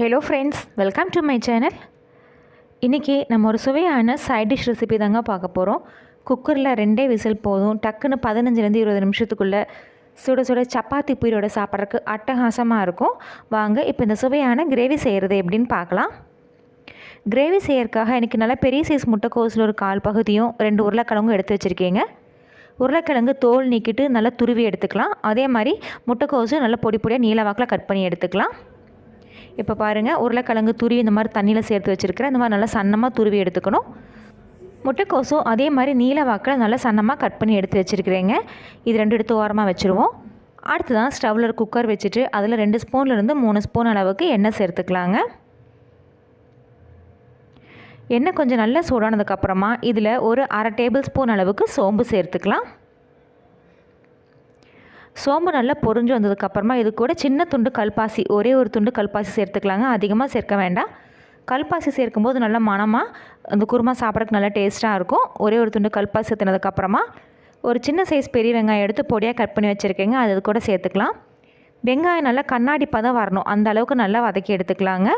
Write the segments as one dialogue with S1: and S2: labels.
S1: Hello friends welcome to my channel இன்றைக்கி நம்ம ஒரு சுவையான சைட் டிஷ் ரெசிபி தாங்க பார்க்க போகிறோம் குக்கரில் ரெண்டே விசில் போதும். டக்குன்னு பதினஞ்சுலேருந்து இருபது நிமிஷத்துக்குள்ளே சுட சுட சப்பாத்தி பூரியோட சாப்பிட்றதுக்கு அட்டகாசமாக இருக்கும். வாங்க இப்போ இந்த சுவையான கிரேவி செய்கிறது எப்படின்னு பார்க்கலாம். கிரேவி செய்யறதுக்காக எனக்கு நல்லா பெரிய சைஸ் முட்டைக்கோஸில் ஒரு கால் பகுதியும் ரெண்டு உருளைக்கிழங்கும் எடுத்து வச்சுருக்கீங்க. உருளைக்கிழங்கு தோல் நீக்கிட்டு நல்லா துருவி எடுத்துக்கலாம். அதே மாதிரி முட்டைக்கோஸும் நல்லா பொடி பொடியாக நீளவாக்கில் கட் பண்ணி எடுத்துக்கலாம். இப்போ பாருங்கள் உருளைக்கிழங்கு துருவி இந்த மாதிரி தண்ணியில் சேர்த்து வச்சுருக்கிறேன். இந்த மாதிரி நல்லா சன்னமாக துருவி எடுத்துக்கணும். முட்டைக்கோசும் அதே மாதிரி நீல வாக்கில் நல்லா சன்னமாக கட் பண்ணி எடுத்து வச்சுருக்கிறேங்க. இது ரெண்டு எடுத்து ஓரமாக வச்சுருவோம். அடுத்து தான் ஸ்டவ்வில் குக்கர் வச்சுட்டு அதில் ரெண்டு ஸ்பூன்லேருந்து மூணு ஸ்பூன் அளவுக்கு எண்ணெய் சேர்த்துக்கலாங்க. எண்ணெய் கொஞ்சம் நல்லா சூடானதுக்கப்புறமா இதில் ஒரு அரை டேபிள் ஸ்பூன் அளவுக்கு சோம்பு சேர்த்துக்கலாம். சோம்பு நல்லா பொரிஞ்சு வந்ததுக்கப்புறமா இது கூட சின்ன துண்டு கல்பாசி ஒரே ஒரு துண்டு கல்பாசி சேர்த்துக்கலாங்க. அதிகமாக சேர்க்க வேண்டாம். கல்பாசி சேர்க்கும்போது நல்லா மணமாக அந்த குருமா சாப்பிட்றதுக்கு நல்லா டேஸ்ட்டாக இருக்கும். ஒரே ஒரு துண்டு கல்பாசி சேர்த்துனதுக்கப்புறமா ஒரு சின்ன சைஸ் பெரிய வெங்காயம் எடுத்து பொடியாக கட் பண்ணி வச்சுருக்கேங்க. அது கூட சேர்த்துக்கலாம். வெங்காயம் நல்லா கண்ணாடி பதம் வரணும். அந்த அளவுக்கு நல்லா வதக்கி எடுத்துக்கலாங்க.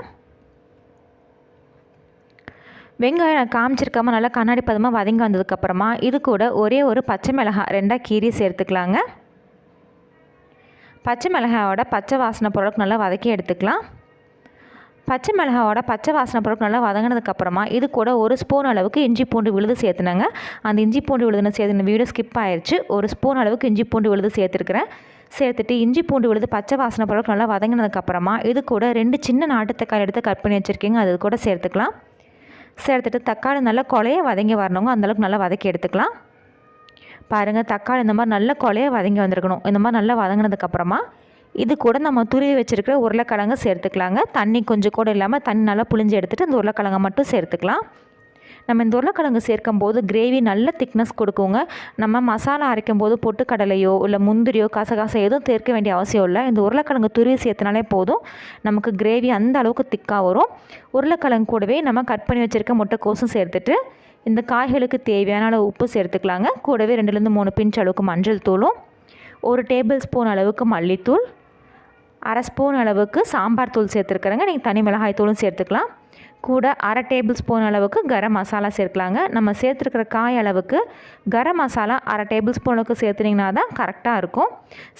S1: வெங்காயம் நான் காமிச்சிருக்காம நல்லா கண்ணாடி பதமாக வதங்கி வந்ததுக்கப்புறமா இது கூட ஒரே ஒரு பச்சை மிளகாய் ரெண்டாக கீரி சேர்த்துக்கலாங்க. பச்சை மிளகாயோட பச்சை வாசனை பொருளுக்கு நல்லா வதக்கி எடுத்துக்கலாம். பச்சை மிளகாவோட பச்சை வாசனை பொருட்கள் நல்லா வதங்கினதுக்கப்புறமா இது கூட ஒரு ஸ்பூன் அளவுக்கு இஞ்சி பூண்டு விழுது சேர்த்துனாங்க. அந்த இஞ்சி பூண்டு விழுதுன்னு சேர்த்துன வீடியோ ஸ்கிப் ஆயிடுச்சு ஒரு ஸ்பூன் அளவுக்கு இஞ்சி பூண்டு விழுது சேர்த்துருக்குறேன். சேர்த்துட்டு இஞ்சி பூண்டு விழுது பச்சை வாசனை பொருட்கள் நல்லா வதங்கினதுக்கப்புறமா இது கூட ரெண்டு சின்ன நாட்டு தக்காளி எடுத்து கட் பண்ணி வச்சுருக்கீங்க. அது கூட சேர்த்துக்கலாம். சேர்த்துட்டு தக்காளி நல்லா கொலைய வதங்கி வரணுங்க. அந்தளவுக்கு நல்லா வதக்கி எடுத்துக்கலாம். பாருங்கள் தக்காளி இந்த மாதிரி நல்ல கொலைய வதங்கி வந்திருக்கணும். இந்த மாதிரி நல்லா வதங்கினதுக்கப்புறமா இது கூட நம்ம துருவி வச்சுருக்கிற உருளைக்கிழங்கு சேர்த்துக்கலாங்க. தண்ணி கொஞ்சம் கூட இல்லாமல் தண்ணி நல்லா புளிஞ்சு எடுத்துகிட்டு இந்த உருளைக்கிழங்கை மட்டும் சேர்த்துக்கலாம். நம்ம இந்த உருளைக்கிழங்கு சேர்க்கும் போது கிரேவி நல்ல திக்னஸ் கொடுக்குங்க. நம்ம மசாலா அரைக்கும் போது பொட்டுக்கடலையோ இல்லை முந்திரியோ கசகச எதுவும் சேர்க்க வேண்டிய அவசியம் இல்லை. இந்த உருளைக்கிழங்கு துருவி சேர்த்துனாலே போதும். நமக்கு கிரேவி அந்த அளவுக்கு திக்காக வரும். உருளைக்கிழங்கு கூடவே நம்ம கட் பண்ணி வச்சுருக்க முட்டைக்கோசும் சேர்த்துட்டு இந்த காய்களுக்கு தேவையான அளவு உப்பு சேர்த்துக்கலாங்க. கூடவே ரெண்டுலேருந்து மூணு பிஞ்ச் அளவுக்கு மஞ்சள் தூளும் ஒரு டேபிள் ஸ்பூன் அளவுக்கு மல்லித்தூள் அரை ஸ்பூன் அளவுக்கு சாம்பார் தூள் சேர்த்துருக்குறேங்க. நீங்கள் தனி மிளகாய் தூளும் சேர்த்துக்கலாம். கூட அரை டேபிள் ஸ்பூன் அளவுக்கு கரம் மசாலா சேர்க்கலாங்க. நம்ம சேர்த்துருக்கிற காய் அளவுக்கு கரம் மசாலா அரை டேபிள் ஸ்பூன் அளவுக்கு சேர்த்துனிங்கன்னா தான் கரெக்டாக இருக்கும்.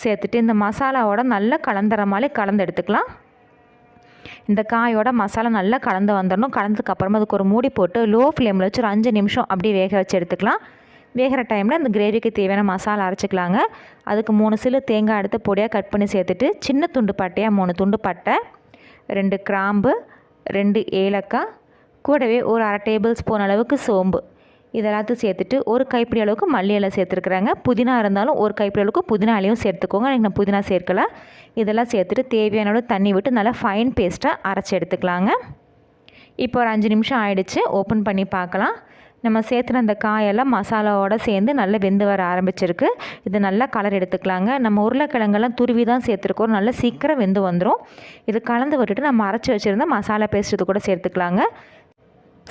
S1: சேர்த்துட்டு இந்த மசாலாவோட நல்லா கலந்துற மாதிரி கலந்து எடுத்துக்கலாம். இந்த காயோட மசாலா நல்லா கலந்து வந்துடணும். கலந்ததுக்கப்புறமா அதுக்கு ஒரு மூடி போட்டு லோ ஃப்ளேமில் வச்சு ஒரு அஞ்சு நிமிஷம் அப்படியே வேக வச்சு எடுத்துக்கலாம். வேகிற டைமில் இந்த கிரேவிக்கு தேவையான மசாலா அரைச்சிக்கலாங்க. அதுக்கு மூணு சிலு தேங்காய் எடுத்து பொடியாக கட் பண்ணி சேர்த்துட்டு சின்ன துண்டு பட்டையாக மூணு துண்டு பட்டை ரெண்டு கிராம்பு ரெண்டு ஏலக்காய் கூடவே ஒரு அரை டேபிள் ஸ்பூன் அளவுக்கு சோம்பு. இதெல்லாத்தையும் சேர்த்துட்டு ஒரு கைப்பிடி அளவுக்கு மல்லி இலை சேர்த்துருக்குறாங்க. புதினா இருந்தாலும் ஒரு கைப்பிடி அளவுக்கு புதினா இலையும் சேர்த்துக்கோங்க. எனக்கு நான் புதினா சேர்க்கல. இதெல்லாம் சேர்த்துட்டு தேவையான அளவு தண்ணி விட்டு நல்லா ஃபைன் பேஸ்ட்டாக அரைச்சி எடுத்துக்கலாங்க. இப்போ ஒரு அஞ்சு நிமிஷம் ஆயிடுச்சு. ஓப்பன் பண்ணி பார்க்கலாம். நம்ம சேர்த்துன அந்த காயெல்லாம் மசாலாவோட சேர்ந்து நல்லா வெந்து வர ஆரம்பிச்சிருக்கு. இது நல்லா கலர் எடுத்துக்கலாங்க. நம்ம உருளைக்கிழங்கெல்லாம் துருவி தான் சேர்த்துருக்கோம். நல்லா சீக்கிரம் வெந்து வந்துடும் இது கலந்து விட்டுட்டு நம்ம அரைச்சி வச்சுருந்த மசாலா பேஸ்ட் இது கூட சேர்த்துக்கலாங்க.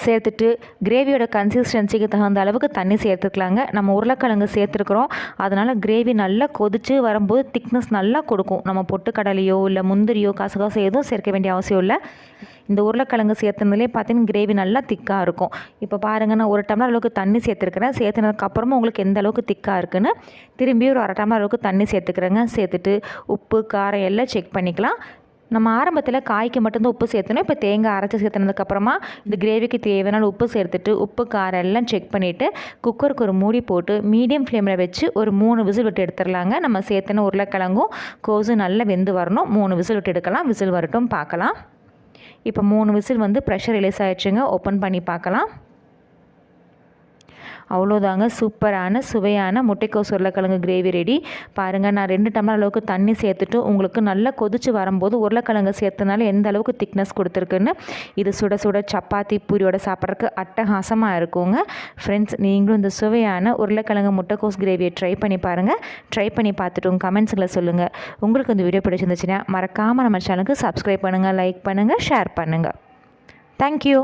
S1: சேர்த்துட்டு கிரேவியோட கன்சிஸ்டன்சிக்கு தகுந்த அளவுக்கு தண்ணி சேர்த்துக்கலாங்க. நம்ம உருளைக்கிழங்கு சேர்த்துருக்குறோம். அதனால் கிரேவி நல்லா கொதித்து வரும்போது திக்னஸ் நல்லா கொடுக்கும். நம்ம பொட்டுக்கடலையோ இல்லை முந்திரியோ கசகசோ எதுவும் சேர்க்க வேண்டிய அவசியம் இல்லை. இந்த உருளைக்கிழங்கு சேர்த்துனதுலேயே பார்த்தீங்கன்னா கிரேவி நல்லா திக்காக இருக்கும். இப்போ பாருங்கள் நான் ஒரு டம்ளர் அளவுக்கு தண்ணி சேர்த்துருக்குறேன். சேர்த்துனதுக்கப்புறமா உங்களுக்கு எந்த அளவுக்கு திக்காக இருக்குன்னு திரும்பி ஒரு அரை டம்ளர் அளவுக்கு தண்ணி சேர்த்துக்கிறேங்க. சேர்த்துட்டு உப்பு காரம் எல்லாம் செக் பண்ணிக்கலாம். நம்ம ஆரம்பத்தில் காய்க்கு மட்டும்தான் உப்பு சேர்த்தணும். இப்போ தேங்காய் அரைச்சி சேர்த்துனதுக்கப்புறமா இந்த கிரேவிக்கு தேவையான உப்பு சேர்த்துட்டு உப்பு காரம் எல்லாம் செக் பண்ணிவிட்டு குக்கருக்கு ஒரு மூடி போட்டு மீடியம் ஃப்ளேமில் வச்சு ஒரு மூணு விசில் விட்டு எடுத்துடலாங்க. நம்ம சேர்த்துன உருளைக்கிழங்கும் கோசும் நல்லா வெந்து வரணும். மூணு விசில் விட்டு எடுக்கலாம். விசில் வரட்டும் பார்க்கலாம். இப்போ மூணு விசில் வந்து ப்ரெஷர் ரிலீஸ் ஆகிடுச்சுங்க ஓப்பன் பண்ணி பார்க்கலாம். அவ்வளோதாங்க. சூப்பரான சுவையான முட்டைக்கோஸ் உருளைக்கிழங்கு கிரேவி ரெடி பாருங்கள் நான் ரெண்டு டம்ளர் அளவுக்கு தண்ணி சேர்த்துட்டு உங்களுக்கு நல்லா கொதிச்சு வரும்போது உருளைக்கிழங்கு சேர்த்தனால எந்த அளவுக்கு திக்னஸ் கொடுத்துருக்குன்னு இது சுட சுட சப்பாத்தி பூரியோட சாப்பிட்றதுக்கு அட்டகாசமாக இருக்குங்க. ஃப்ரெண்ட்ஸ் நீங்களும் இந்த சுவையான உருளைக்கிழங்கு முட்டைக்கோஸ் கிரேவியை ட்ரை பண்ணி பாருங்கள் ட்ரை பண்ணி பார்த்துட்டு உங்கள் கமெண்ட்ஸில் சொல்லுங்கள் உங்களுக்கு இந்த வீடியோ பிடிச்சிருந்துச்சுன்னா மறக்காமல் நம்ம சேனலுக்கு சப்ஸ்கிரைப் பண்ணுங்கள் லைக் பண்ணுங்கள் ஷேர் பண்ணுங்கள் தேங்க்யூ